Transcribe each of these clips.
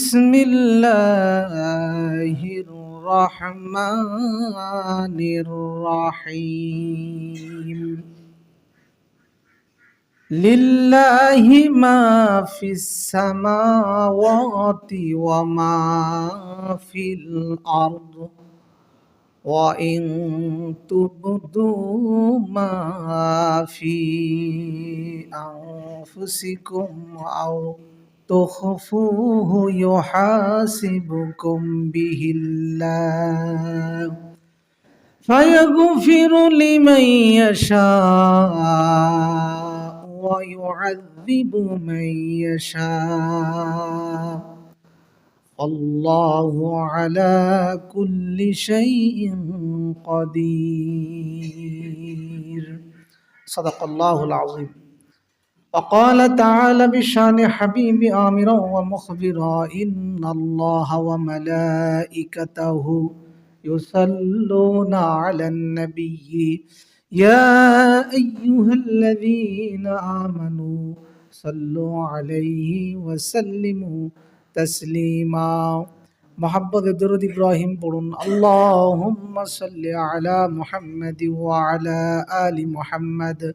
بسم الله الرحمن الرحيم. لله ما في السماوات وما في الأرض وإن تبدوا ما في أنفسكم أو تخفوه يحاسبكم به الله. فيغفر لمن يشاء ويعذب من يشاء. الله على كل شيء قدير. صدق الله العظيم. وقال تعالى بشان حبيب آمرا ومخبرا إن الله وملائكته يصلون على النبي. يا أيها الذين آمنوا صلوا عليه وسلموا تسليما. محبت درود إبراهيم بڑن اللهم صل على محمد وعلى آل محمد.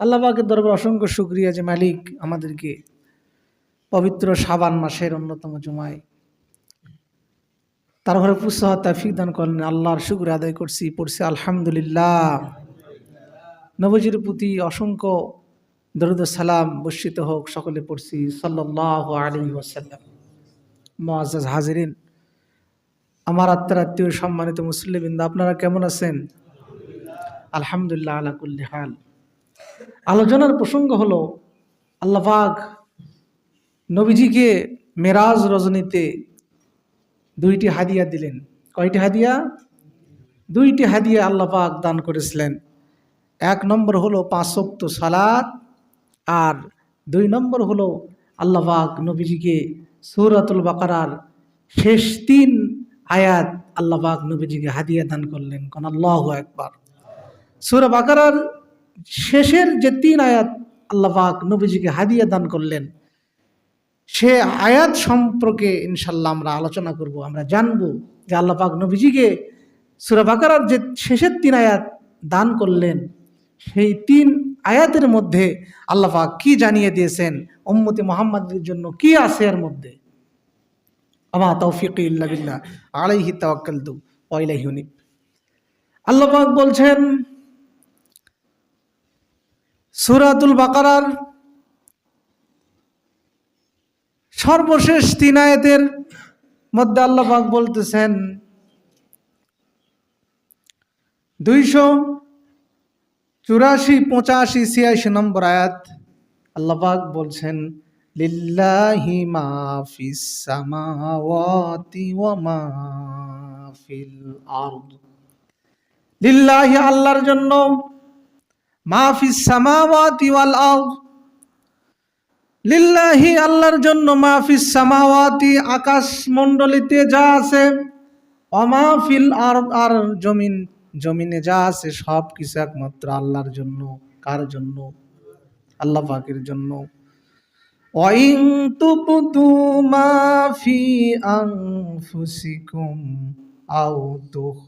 আল্লাহ পাকের দরবার অসংখ্য শুক্রিয়া যে মালিক আমাদেরকে পবিত্র সাবান মাসের অন্যতম জুমায়। তার ঘরে পুষ্য তাফিক দান করলেন, আল্লাহর শুক্র আদায় করছি, পড়ছি আলহামদুলিল্লাহ। নবজির প্রতি অসংখ্য দরুদ সালাম বর্ষিত হোক, সকলে পড়ছি সাল্লাহ আলী ওয়াসাল্লাম। মোয়াজ হাজিরিন, আমার আত্মার আত্মীয় সম্মানিত মুসলিমিন্দা আপনারা কেমন আছেন? আলহামদুলিল্লাহ আলাকুল্লি হাল। আলোচনার প্রসঙ্গ হল আল্লাহাক নবীজিকে মেরাজ রজনীতে দুইটি হাদিয়া দিলেন। কয়টি হাদিয়া? দুইটি হাদিয়া আল্লাপাক দান করেছিলেন। এক নম্বর হলো পাঁচক্ত সালাদ আর দুই নম্বর হলো আল্লাপাক নবীজিকে সৌরাতুল বাকারার শেষ তিন আয়াত আল্লাপাক নবীজিকে হাদিয়া দান করলেন। কোন আল্লাহ একবার সুরা বাকারার শেষের যে তিন আয়াত আল্লাহাক নবীজিকে হাদিয়া দান করলেন, সে আয়াত সম্পর্কে ইনশাল্লাহ আমরা আলোচনা করব, আমরা জানব যে আল্লাপাক নবীজিকে সুরাবাকার যে শেষের তিন আয়াত দান করলেন, সেই তিন আয়াতের মধ্যে আল্লাপাক কি জানিয়ে দিয়েছেন ওম্মতি মোহাম্মদের জন্য কি আছে এর মধ্যে? আমা তৌফিক ইল্লা বিল্লাহ, আলাইহি তাওয়াক্কালতু ওয়া ইলাইহি উনিব। আল্লাপাক বলছেন সুরাতুল বাকারার সর্বশেষ তিন আয়াতের মধ্যে আল্লাহাক বলতেছেন, দুইশো চুরাশি, পঁচাশি, ছিয়াশি নম্বর আয়াত আল্লাহাক বলছেন, লিল্লাহি মাফিস মাফিল লিল্লাহি আল্লাহর জন্য মাহফিস সামাওয়াতি ওয়াল আরদ। লিল্লাহি আল্লাহর জন্য মাহফিস সামাওয়াতি আকাশ মণ্ডলিতে যা আছে অমাফিল আর আর জমিন, জমিনে যা আছে সব কিছু একমাত্র আল্লাহর জন্য। কার জন্য? আল্লাহ পাকের জন্য। ওয়াইন তুবদু মা ফি আনফুসিকুম আও তুখ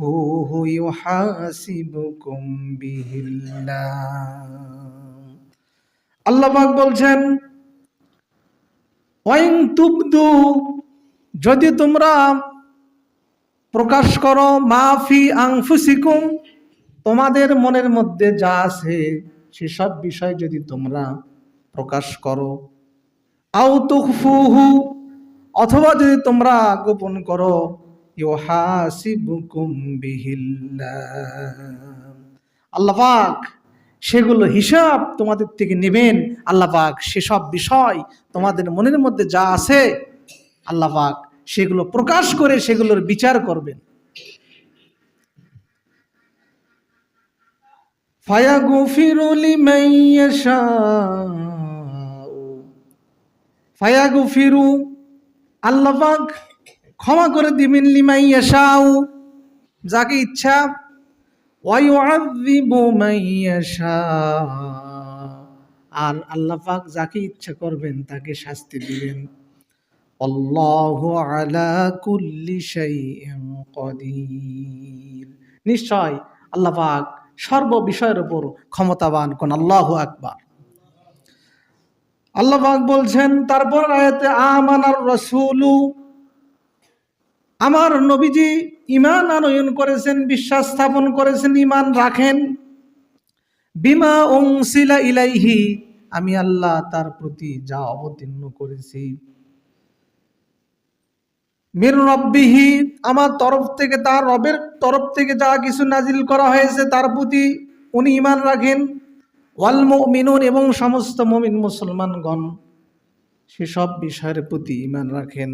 فوه يحاسبكم به আল্লাহ বলছেন ওয়াইং তুবদু যদি তোমরা প্রকাশ করো মাফি আংফুসিকুম তোমাদের মনের মধ্যে যা আছে সেসব বিষয় যদি তোমরা প্রকাশ করো আউ তুফুহু অথবা যদি তোমরা গোপন করো আল্লাপাক সেগুলো হিসাব তোমাদের থেকে নেবেন। আল্লাপাক সেসব বিষয় তোমাদের মনের মধ্যে যা আছে আল্লাপাক সেগুলো প্রকাশ করে সেগুলোর বিচার করবেন। ফায়াগুফিরু লিমান ইয়াশাউ। ফায়াগুফিরু, আল্লাহ পাক ক্ষমা করে দিবেন লিমান ইয়াশাউ। যাকে ইচ্ছা আর আল্লাহ পাক যাকে ইচ্ছা করবেন, তাকে শাস্তি দিবেন। নিশ্চয় আল্লাহ পাক সর্ব বিষয়ের উপর ক্ষমতাবান কোন আল্লাহ আকবার। আল্লাহ পাক বলছেন, তারপর আয়াতে, আমানার রাসূলু আমার নবীজি ইমান আনয়ন করেছেন, বিশ্বাস স্থাপন করেছেন ইমান রাখেন। বিমা ওংসিলা ইলাইহি, আমি আল্লাহ তার প্রতি যা অবতীর্ণ করেছি। মির রব্বিহি, আমার তরফ থেকে, তার রবের তরফ থেকে যা কিছু নাজিল করা হয়েছে, তার প্রতি উনি ইমান রাখেন। ওয়াল মিনুন এবং সমস্ত মমিন মুসলমানগণ, সেসব বিষয়ের প্রতি ইমান রাখেন।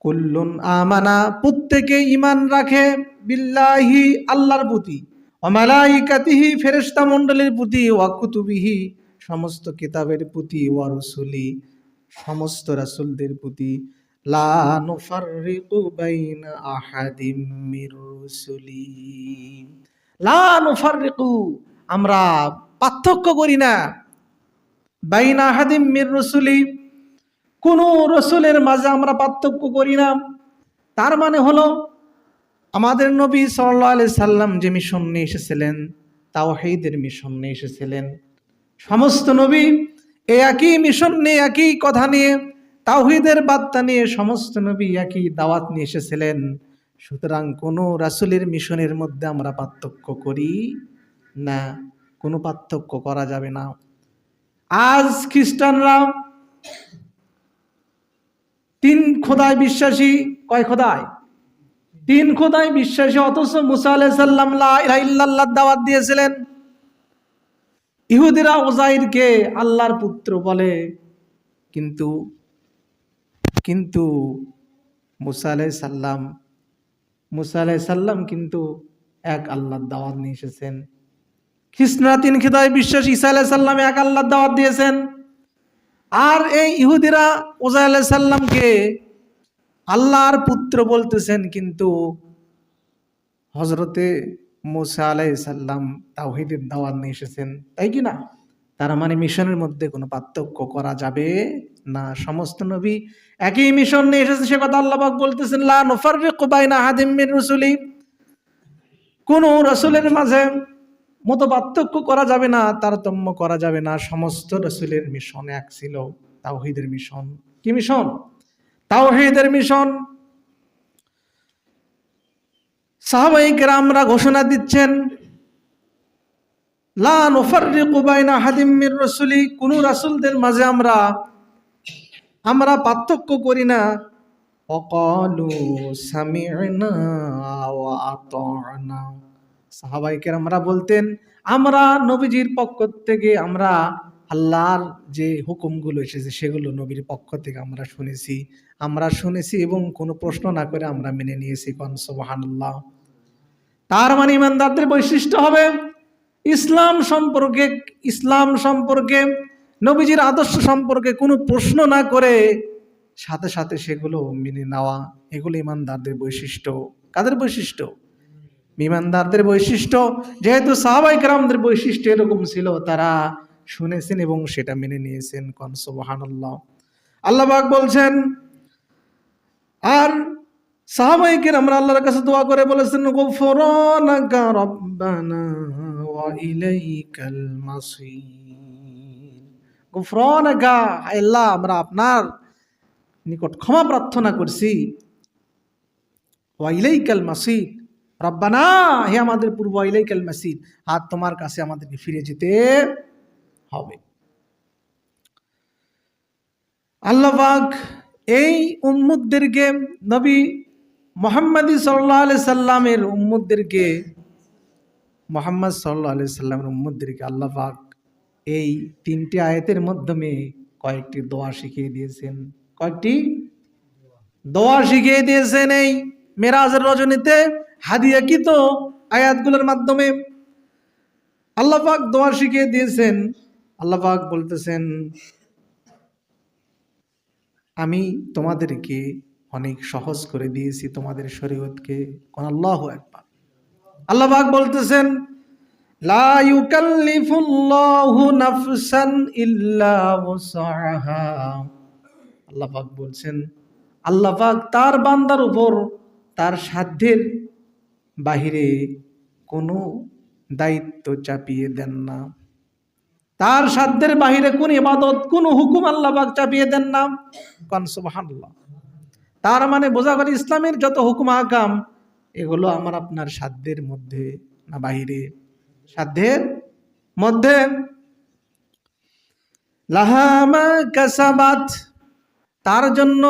কুল্লুন আমানা, প্রত্যেকে ইমান রাখে বিল্লাহি, আল্লাহর প্রতি। অমালাইকাতিহি ফেরেশতা মণ্ডলীর প্রতি ওয়াকুতুবিহি সমস্ত কিতাবের প্রতি ওয়ারসুলি সমস্ত রাসুলদের প্রতি। লা আহাদিম আমরা পার্থক্য করি না। বাইনা আহাদিম মির রুসুলি কোন রসুলের মাঝে আমরা পার্থক্য করি না। তার মানে হলো, আমাদের নবী সাল্লাহ আলি সাল্লাম যে মিশন নিয়ে এসেছিলেন তাও হেইদের মিশন নিয়ে এসেছিলেন। সমস্ত নবী এই একই মিশন নিয়ে, একই কথা নিয়ে, তাওহিদের বার্তা নিয়ে, সমস্ত নবী একই দাওয়াত নিয়ে এসেছিলেন। সুতরাং কোনো রাসুলের মিশনের মধ্যে আমরা পার্থক্য করি না, কোনো পার্থক্য করা যাবে না। আজ খ্রিস্টানরা তিন খোদায় বিশ্বাসী, কয় খোদায়? তিন খোদায় বিশ্বাসী, অথচ মুসা আলাই সাল্লাম ইল্লাল্লাহ দাওয়াত দিয়েছিলেন। ইহুদিরা ওজাইরকে আল্লাহর পুত্র বলে। কিন্তু কিন্তু মুসা আলাই সাল্লাম মুসা আলাই সাল্লাম কিন্তু এক আল্লাহর দাওয়াত নিয়ে এসেছেন। খ্রিস্টরা তিন খিদায় বিশ্বাস, ঈসা আলাই সাল্লাম এক আল্লাহর দাওয়াত দিয়েছেন। আর এই ইহুদিরা ওজা আলাহ সাল্লামকে আল্লাহর পুত্র বলতেছেন কিন্তু হজরতে মোসা আলাই সাল্লাম তাওহিদের দাওয়াত নিয়ে এসেছেন। তাই কি না? তার মানে মিশনের মধ্যে কোনো পার্থক্য করা যাবে না। সমস্ত নবী একই মিশন নিয়ে এসেছে, সে কথা আল্লাহবাক বলতেছেন, লা নুফাররিকু বাইনা আহাদিম মির রুসুলি। কোন রসুলের মাঝে মতো পার্থক্য করা যাবে না, তারতম্য করা যাবে না। সমস্ত রসুলের মিশন এক ছিল, তাওহিদের মিশন। কি মিশন? তাওহিদের মিশন। সাহাবাহিকেরা আমরা ঘোষণা দিচ্ছেন, লা নুফাররিকু বাইনা হাদিম মির রসুলি কোন রাসূলদের মাঝে আমরা আমরা পার্থক্য করি না। অকালু সামি'না সাহাবাইকের আমরা বলতেন, আমরা নবীজির পক্ষ থেকে আমরা আল্লাহর যে হুকুমগুলো এসেছে সেগুলো নবীর পক্ষ থেকে আমরা শুনেছি। আমরা শুনেছি এবং কোনো প্রশ্ন না করে আমরা মেনে নিয়েছি। কন, সুবহানাল্লাহ। তার মানে ইমানদারদের বৈশিষ্ট্য হবে, ইসলাম সম্পর্কে ইসলাম সম্পর্কে, নবীজির আদর্শ সম্পর্কে কোনো প্রশ্ন না করে সাথে সাথে সেগুলো মেনে নেওয়া, এগুলো ইমানদারদের বৈশিষ্ট্য। কাদের বৈশিষ্ট্য? ইমানদারদের বৈশিষ্ট্য, যেহেতু সাহাবাই কারামদের বৈশিষ্ট্য এরকম ছিল, তারা শুনেছেন এবং সেটা মেনে নিয়েছেন, কন সুবহান আল্লাহবাক বলছেন, আর সাহাবাইকের আমরা আল্লাহর কাছে দোয়া করে বলেছেন আমরা আপনার নিকট ক্ষমা প্রার্থনা করছি। ওয়া ইলাইকাল রব্বানা, হে আমাদের পূর্ব, ইলাইকাল মাসির আর তোমার কাছে আমাদেরকে ফিরে যেতে হবে। আল্লাহবাক এই উম্মুদদেরকে নবী মোহাম্মদী সাল্লাহ আলি সাল্লামের উম্মুদদেরকে মোহাম্মদ সাল্লাহ আলি সাল্লামের উম্মুদদেরকে আল্লাহবাক এই তিনটি আয়াতের মাধ্যমে কয়েকটি দোয়া শিখিয়ে দিয়েছেন। কয়েকটি দোয়া শিখিয়ে দিয়েছেন এই মেরাজের রজনীতে। হাদিয়া কি তো? আয়াতগুলোর মাধ্যমে আল্লাহ পাক দোয়া শিখিয়ে দিয়েছেন। আল্লাহ পাক বলতেছেন, আমি তোমাদেরকে অনেক সহজ করে দিয়েছি, তোমাদের শরীয়তকে। কোন আল্লাহ একবার আল্লাহ পাক বলতেছেন ইউকাল্লিফুল্লাহু নাফসান বলছেন, আল্লাহ পাক তার বান্দার উপর তার সাধ্যের বাহিরে কোনো দায়িত্ব চাপিয়ে দেন না। তার সাধ্যের বাহিরে কোন ইবাদত, কোন হুকুম আল্লাহ চাপিয়ে দেন না। কান তার মানে বোঝা গেল ইসলামের যত হুকুম আকাম, এগুলো আমার আপনার সাধ্যের মধ্যে না বাহিরে। সাধ্যের মধ্যে লাহামা তার জন্য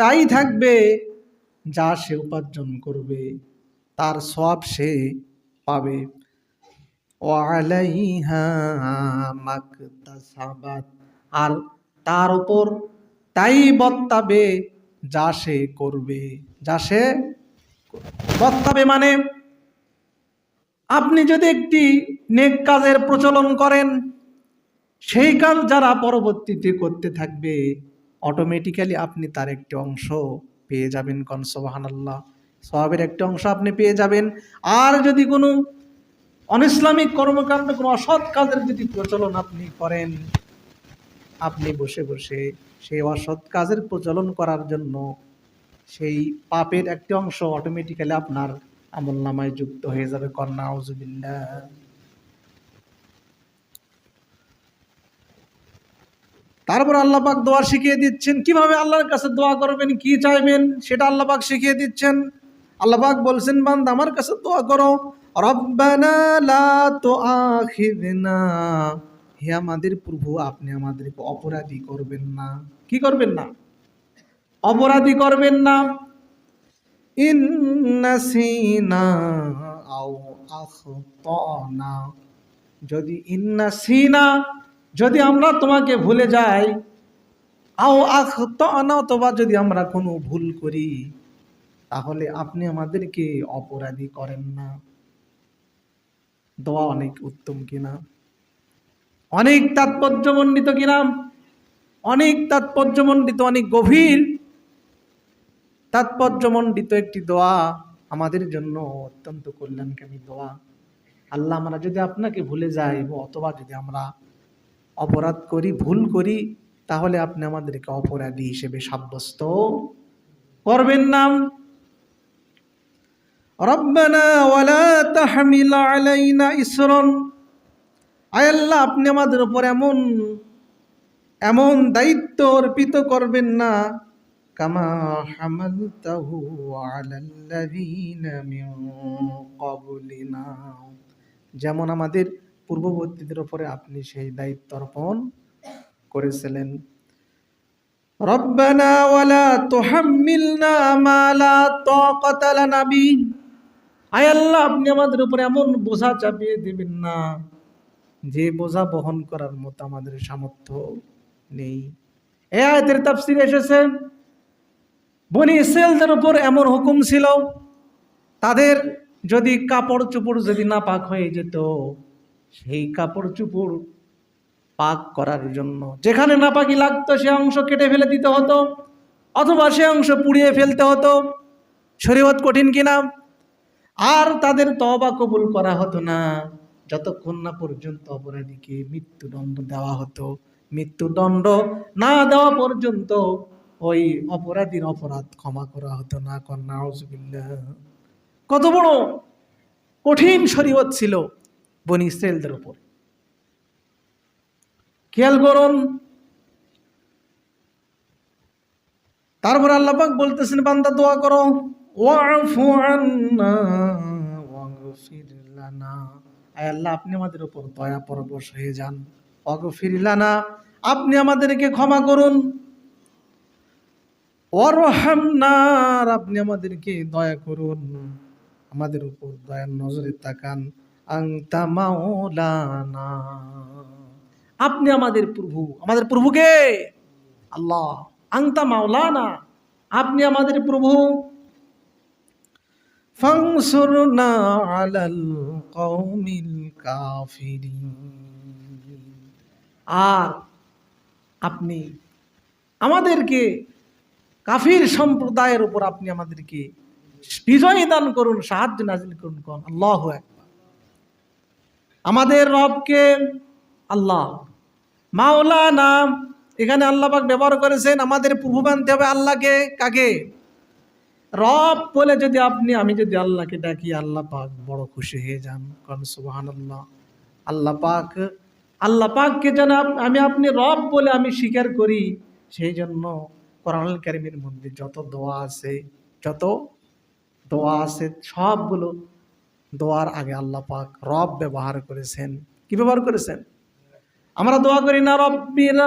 তাই থাকবে যা সে উপার্জন করবে। তার সব সে পাবে। আর তার উপর তাই বত্তাবে যা সে করবে। যা সে বত্তাবে মানে আপনি যদি একটি নেক কাজের প্রচলন করেন, সেই কাজ যারা পরবর্তীতে করতে থাকবে অটোমেটিক্যালি আপনি তার একটি অংশ পেয়ে যাবেন কনসবাহান আল্লাহ সবের একটি অংশ আপনি পেয়ে যাবেন। আর যদি কোনো অনিসলামিক কর্মকাণ্ড, কোনো অসৎ কাজের যদি প্রচলন আপনি করেন, আপনি বসে বসে সেই অসৎ কাজের প্রচলন করার জন্য সেই পাপের একটি অংশ অটোমেটিক্যালি আপনার আমল নামায় যুক্ত হয়ে যাবে। কন্যা আউজুবিল্লাহ তারপর আল্লাহ পাক দোয়া শিখিয়ে দিচ্ছেন। কীভাবে আল্লাহর কাছে দোয়া করবেন, কি চাইবেন, সেটা আল্লাহ পাক শিখিয়ে দিচ্ছেন। আল্লাহ পাক বলছেন, বান্দা, আমার কাছে দোয়া করো। রব্বানা লা তুআখিযনা। হে আমাদের প্রভু, আপনি আমাদেরকে অপরাধী করবেন না। কি করবেন না? অপরাধী করবেন না। ইন্নাসিনা আও আখতানা। যদি ইন্নাসিনা যদি আমরা তোমাকে ভুলে যাই, আও আখতানা, অথবা যদি আমরা কোনো ভুল করি তাহলে আপনি আমাদেরকে অপরাধী করেন না। দোয়া অনেক উত্তম কিনা? অনেক তাৎপর্যমণ্ডিত কিনা? অনেক তাৎপর্যমণ্ডিত, অনেক গভীর। তাৎপর্যমণ্ডিত একটি দোয়া আমাদের জন্য অত্যন্ত কল্যাণকামী দোয়া। আল্লাহ আমরা যদি আপনাকে ভুলে যাই অথবা যদি আমরা অপরাধ করি, ভুল করি, তাহলে আপনি আমাদেরকে অপরাধী হিসেবে সাব্যস্ত করবেন না। আলাইনা ইসরন। আয় আপনি আমাদের উপর এমন এমন দায়িত্ব অর্পিত করবেন না। মিন যেমন আমাদের পূর্ববর্তীদের উপরে আপনি সেই দায়িত্ব অর্পণ করেছিলেন। রব্বানা ওয়ালা তুহাম্মিলনা মা লা তাকাতা লানা বিহি আয় আল্লাহ, আপনি আমাদের উপরে এমন বোঝা চাপিয়ে দিবেন না যে বোঝা বহন করার মতো আমাদের সামর্থ্য নেই। এ আয়তের তাফসির এসেছে, বনি ইসরায়েলদের উপর এমন হুকুম ছিল, তাদের যদি কাপড় চুপড় যদি না পাক হয়ে যেত, সেই কাপড় চুপড় পাক করার জন্য। যেখানে নাপাকি লাগতো, সে অংশ কেটে ফেলে দিতে হতো, অথবা সে অংশ পুড়িয়ে ফেলতে হতো। শরীয়ত কঠিন কিনা? আর তাদের তবা কবুল করা হতো না। যতক্ষণ না পর্যন্ত অপরাধীকে মৃত্যুদণ্ড দেওয়া হতো। মৃত্যুদণ্ড না দেওয়া পর্যন্ত ওই অপরাধীর অপরাধ ক্ষমা করা হতো না। কন্যা কত বড় কঠিন শরীয়ত ছিল বনি ইসরায়েলদের উপর। খেয়াল করুন, তারপর আল্লাপাক বলতেছেন, বান্দা দোয়া করো। লানা। আয় আল্লাহ, আপনি আমাদের উপর দয়া পরবশ হয়ে যান। ওয়াগফির লানা, আপনি আমাদেরকে ক্ষমা করুন। ওয়ারহামনার আপনি আমাদেরকে দয়া করুন। আমাদের উপর দয়ার নজরে তাকান। আংতা মাওলানা। আপনি আমাদের প্রভু। আমাদের প্রভুকে আল্লাহ। আংতা মাওলানা। আপনি আমাদের প্রভু। আর আপনি আমাদেরকে কাফির সম্প্রদায়ের উপর আপনি আমাদেরকে বিজয় দান করুন, সাহায্য নাজিল করুন, কোন আল্লাহ আমাদের রবকে আল্লাহ মাওলা নাম এখানে আল্লাহ ব্যবহার করেছেন, আমাদের প্রভু মানতে হবে আল্লাহকে কাকে? রব বলে যদি আপনি, আমি যদি আল্লাহকে ডাকি, আল্লাহ পাক বড় খুশি হয়ে যান। কারণ সুবাহান আল্লাহ আল্লাহ পাক আল্লাহ পাককে যেন আমি আপনি রব বলে আমি স্বীকার করি। সেই জন্য কোরআন কারিমের মধ্যে যত দোয়া আছে, যত দোয়া আছে, সবগুলো দোয়ার আগে আল্লাহ পাক রব ব্যবহার করেছেন। কি ব্যবহার করেছেন? আমরা দোয়া করি, না রব্বির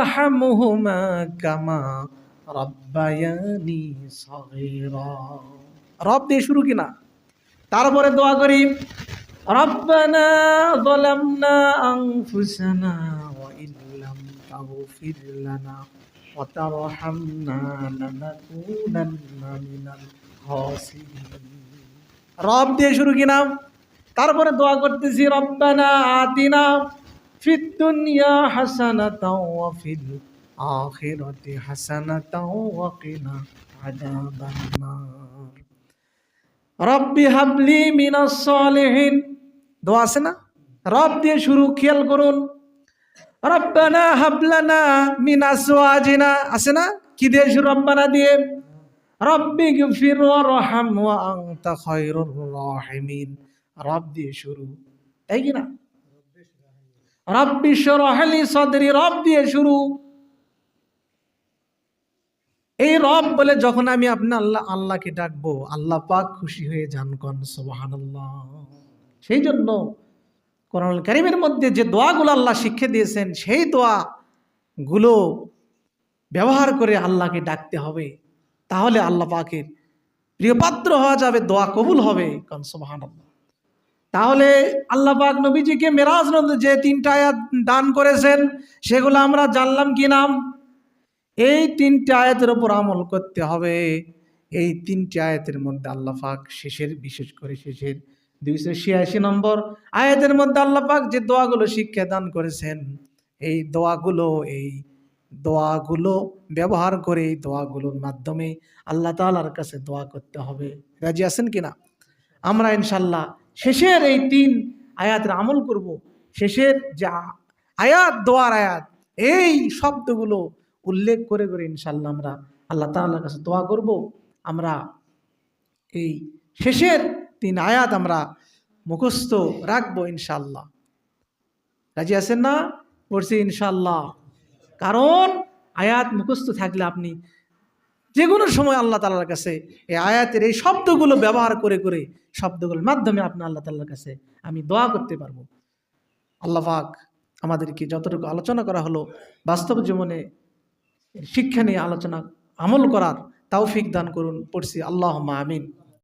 কামা রব দিয়ে শুরু কিনা তারপরে দোয়া করি রব দিয়ে শুরু কিনা তারপরে দোয়া করতেছি, রব্বানা আতিনা ফিদ দুনিয়া হাসানাতাও ফিল আখিরাতি হাসানাতাও ওয়া কিনা আযাবান নার। রব্বি হাবলি মিনাস সালিহিন। দোয়া আছে না? রব দিয়ে শুরু, খেয়াল করুন। রব্বানা হাবলানা মিন আজওয়াজিনা আছে না? কি দিয়ে শুরু? রব্বানা দিয়ে। রব্বি গফির ওয়ারহাম ওয়া আনতা খায়রুর রাহিমিন। রব দিয়ে শুরু। তাই কি না? রব্বি শরহলি সদরি। রব দিয়ে শুরু। এই রব বলে যখন আমি আপনার আল্লাহ, আল্লাহকে ডাকবো, আল্লাহ পাক খুশি হয়ে যান কন, সুবহানাল্লাহ। সেই জন্য কোরআন কারিমের মধ্যে যে দোয়াগুলো আল্লাহ শিক্ষা দিয়েছেন, সেই দোয়া গুলো ব্যবহার করে আল্লাহকে ডাকতে হবে। তাহলে আল্লাহ পাকের প্রিয়পাত্র হওয়া যাবে, দোয়া কবুল হবে কন, সুবহানাল্লাহ। তাহলে আল্লাহ পাক নবীজিকে মেরাজ যে তিনটা দান করেছেন, সেগুলো আমরা জানলাম কি নাম? এই তিনটে আয়াতের ওপর আমল করতে হবে। এই তিনটে আয়াতের মধ্যে আল্লাহ পাক শেষের, বিশেষ করে শেষের দুইশো ছিয়াশি নম্বর আয়াতের মধ্যে আল্লাহ পাক যে দোয়াগুলো শিক্ষা দান করেছেন, এই দোয়াগুলো এই দোয়াগুলো ব্যবহার করে এই দোয়াগুলোর মাধ্যমে আল্লাহ তাআলার কাছে দোয়া করতে হবে। রাজি আছেন কিনা? আমরা ইনশাল্লাহ শেষের এই তিন আয়াতের আমল করব। শেষের যে আয়াত, দোয়ার আয়াত, এই শব্দগুলো উল্লেখ করে করে ইনশাল্লাহ আমরা আল্লাহ তাআলার কাছে দোয়া করব। আমরা এই শেষের তিন আয়াত আমরা মুখস্থ রাখব ইনশাল্লাহ রাজি আছেন না? পড়ছি ইনশাল্লাহ কারণ আয়াত মুখস্থ থাকলে আপনি যে কোনো সময় আল্লাহ তালার কাছে এই আয়াতের এই শব্দগুলো ব্যবহার করে করে শব্দগুলোর মাধ্যমে আপনি আল্লাহ তাল্লার কাছে আমি দোয়া করতে পারব। আল্লাহ আমাদেরকে যতটুকু আলোচনা করা হলো বাস্তব জীবনে শিক্ষা নিয়ে আলোচনা আমল করার তাওফিক দান করুন। পড়ছি আল্লাহ আমিন।